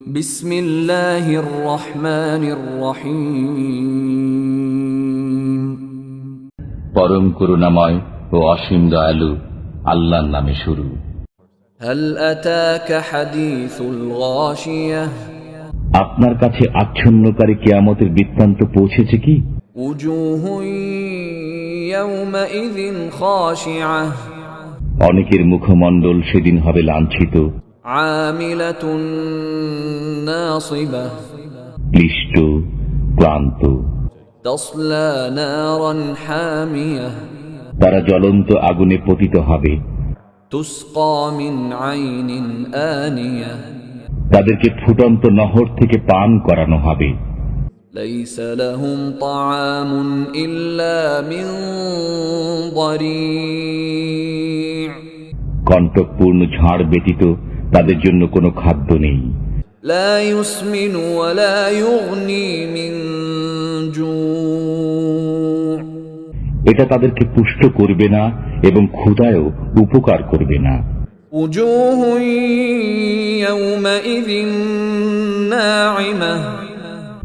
بسم الله الرحمن الرحيم পরম করুণাময় ও অসীম দয়ালু আল্লাহর নামে শুরু هل أتاك حديث الغاشية আপনার কাছে আচ্ছন্নকারী কেয়ামতের বৃত্তান্ত পৌঁছেছে কি وجوه يومئذ خاشعة অনেকের মুখমণ্ডল সেদিন হবে লাঞ্ছিত عاملة ناصبة ক্লিষ্ট ক্লান্ত تصلى نارا حامية তারা জ্বলন্ত আগুনে পতিত হবে تسقى من عين آنية তাদেরকে ফুটন্ত নহর থেকে পান করানো হবে ليس لهم طعام إلا من ضريع কণ্টকপূর্ণ ঝাড় ব্যতীত তাদের জন্য কোনো খাদ্য নেই। এটা তাদেরকে পুষ্ট করবে না এবং ক্ষুদায়ও উপকার করবে না।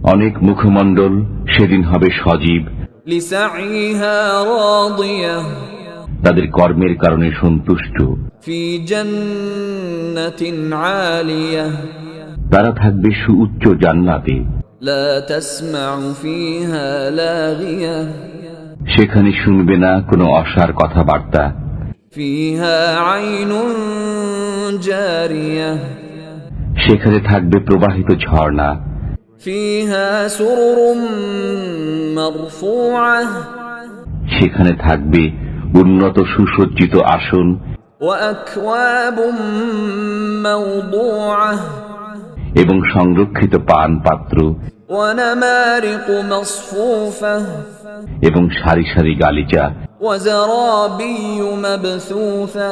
অনেক মুখমণ্ডল সেদিন হবে সজীব। লিসাইহা রাদিয়া। তাদের কর্মের কারণে সন্তুষ্ট। তারা থাকবে সুউচ্চ জান্নাতে। সেখানে শুনবে না কোনো অসার কথাবার্তা। সেখানে থাকবে প্রবাহিত ঝর্ণা। সেখানে থাকবে উন্নত সুসজ্জিত আসন وأكواب موضوعة এবং সংরক্ষিত পান পাত্র ونمارق مصفوفة এবং সারি সারি গালিচা وزرابي مبثوثة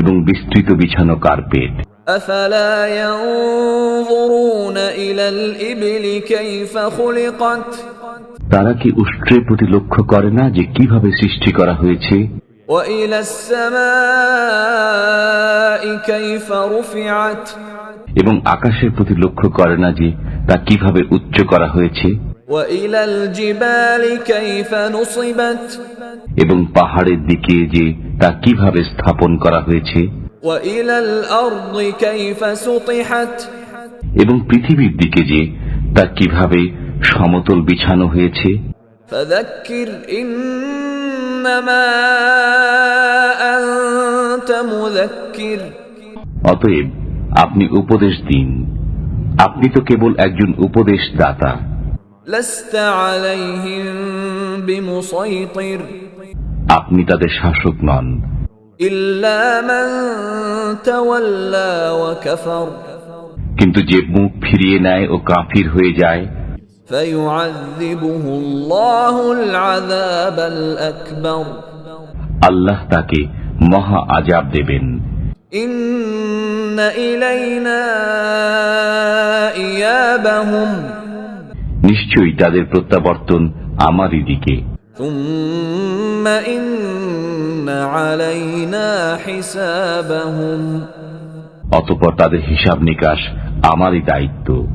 এবং বিস্তৃত বিছানো কার্পেট أفلا ينظرون إلى الإبل كيف خلقت তারা কি উষ্ট্রের প্রতি লক্ষ্য করে না যে কীভাবে সৃষ্টি করা হয়েছে? এবং আকাশের প্রতি লক্ষ্য করে না যে তা কীভাবে উচ্চ করা হয়েছে? এবং পাহাড়ের দিকে যে তা কীভাবে স্থাপন করা হয়েছে? এবং পৃথিবীর দিকে যে তা কীভাবে সমতল বিছানো হয়েছে। অতএব আপনি উপদেশ দিন। আপনি তো কেবল একজন উপদেশ দাতা আপনি তাদের শাসক নন। কিন্তু যে মুখ ফিরিয়ে নেয় ও কাফির হয়ে যায় আল্লাহ তাকে মহা আজাব দেবেন। নিশ্চয়ই তাদের প্রত্যাবর্তন আমারই দিকে। অতপর তাদের হিসাব নিকাশ আমারই দায়িত্ব।